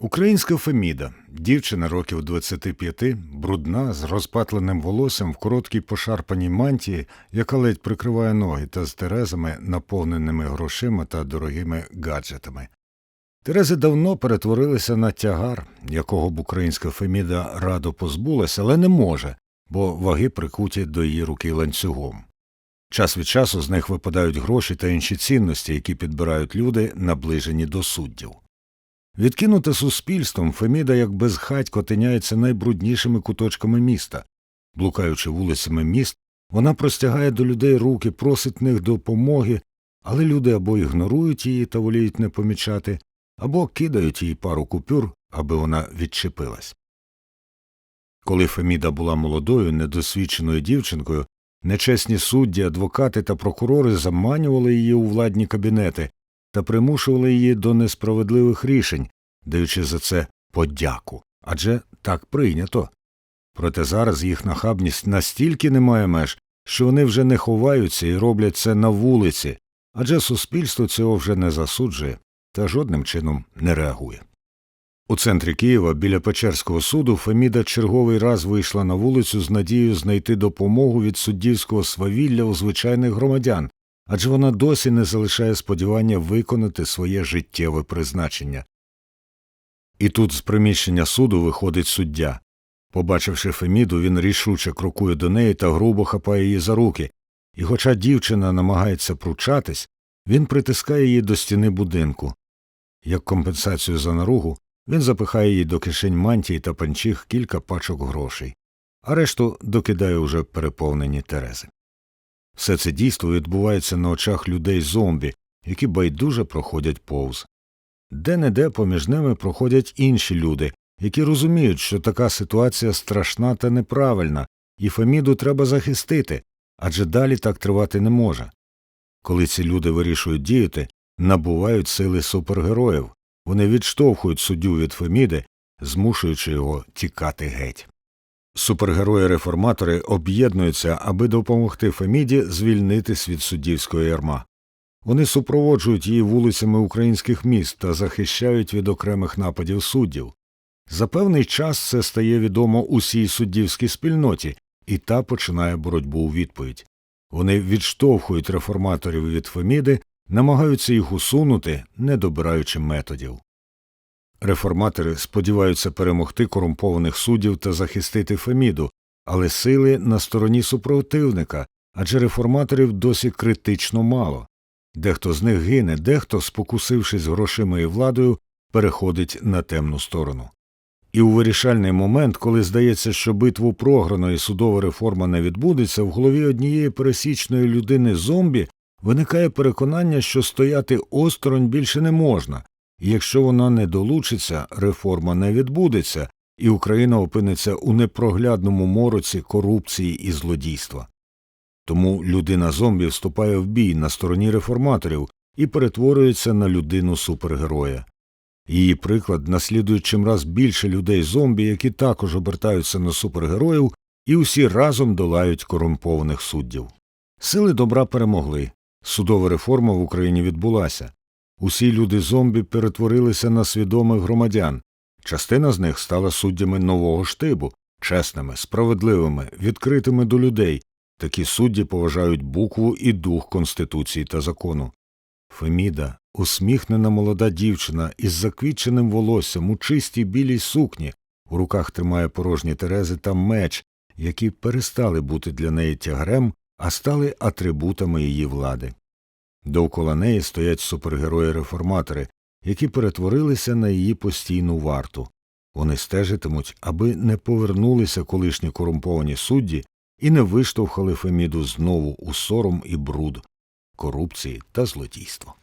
Українська Феміда, дівчина років 25, брудна, з розпатленим волоссям в короткій пошарпаній мантії, яка ледь прикриває ноги та з терезами, наповненими грошима та дорогими гаджетами. Терези давно перетворилися на тягар, якого б українська Феміда радо позбулася, але не може, бо ваги прикуті до її руки ланцюгом. Час від часу з них випадають гроші та інші цінності, які підбирають люди, наближені до суддів. Відкинуте суспільством, Феміда як безхатько тиняється найбруднішими куточками міста. Блукаючи вулицями міст, вона простягає до людей руки, просить них допомоги, але люди або ігнорують її та воліють не помічати, або кидають їй пару купюр, аби вона відчепилась. Коли Феміда була молодою, недосвідченою дівчинкою, нечесні судді, адвокати та прокурори заманювали її у владні кабінети та примушували її до несправедливих рішень, даючи за це подяку адже так прийнято. Проте зараз їх нахабність настільки не має меж, що вони вже не ховаються і роблять це на вулиці, адже суспільство цього вже не засуджує та жодним чином не реагує. У центрі Києва біля Печерського суду Феміда черговий раз вийшла на вулицю з надією знайти допомогу від суддівського свавілля у звичайних громадян, адже вона досі не залишає сподівання виконати своє життєве призначення. І тут з приміщення суду виходить суддя. Побачивши Феміду, він рішуче крокує до неї та грубо хапає її за руки, і, хоча дівчина намагається пручатись, він притискає її до стіни будинку. Як компенсацію за наругу, він запихає їй до кишень мантії та панчіх кілька пачок грошей, а решту докидає уже переповнені терези. Все це дійство відбувається на очах людей зомбі, які байдуже проходять повз. Де неде поміж ними проходять інші люди, які розуміють, що така ситуація страшна та неправильна, і Феміду треба захистити, адже далі так тривати не може. Коли ці люди вирішують діяти, набувають сили супергероїв, вони відштовхують суддю від Феміди, змушуючи його тікати геть. Супергерої-реформатори об'єднуються, аби допомогти Феміді звільнитись від суддівського ярма. Вони супроводжують її вулицями українських міст та захищають від окремих нападів суддів. За певний час це стає відомо усій суддівській спільноті, і та починає боротьбу у відповідь. Вони відштовхують реформаторів від Феміди, намагаються їх усунути, не добираючи методів. Реформатори сподіваються перемогти корумпованих суддів та захистити Феміду, але сили на стороні супротивника, адже реформаторів досі критично мало. Дехто з них гине, дехто, спокусившись грошима і владою, переходить на темну сторону. І у вирішальний момент, коли здається, що битву програно і судова реформа не відбудеться, в голові однієї пересічної людини зомбі виникає переконання, що стояти осторонь більше не можна, і якщо вона не долучиться, реформа не відбудеться, і Україна опиниться у непроглядному мороці корупції і злодійства. Тому людина зомбі вступає в бій на стороні реформаторів і перетворюється на людину супергероя. Її приклад наслідує чимраз більше людей зомбі, які також обертаються на супергероїв і усі разом долають корумпованих суддів. Сили добра перемогли. Судова реформа в Україні відбулася. Усі люди зомбі перетворилися на свідомих громадян. Частина з них стала суддями нового штибу, чесними, справедливими, відкритими до людей. Такі судді поважають букву і дух Конституції та закону. Феміда, усміхнена молода дівчина із заквітченим волоссям у чистій білій сукні, у руках тримає порожні терези та меч, які перестали бути для неї тягарем, а стали атрибутами її влади. Довкола неї стоять супергерої-реформатори, які перетворилися на її постійну варту. Вони стежитимуть, аби не повернулися колишні корумповані судді і не виштовхали Феміду знову у сором і бруд, корупції та злодійство.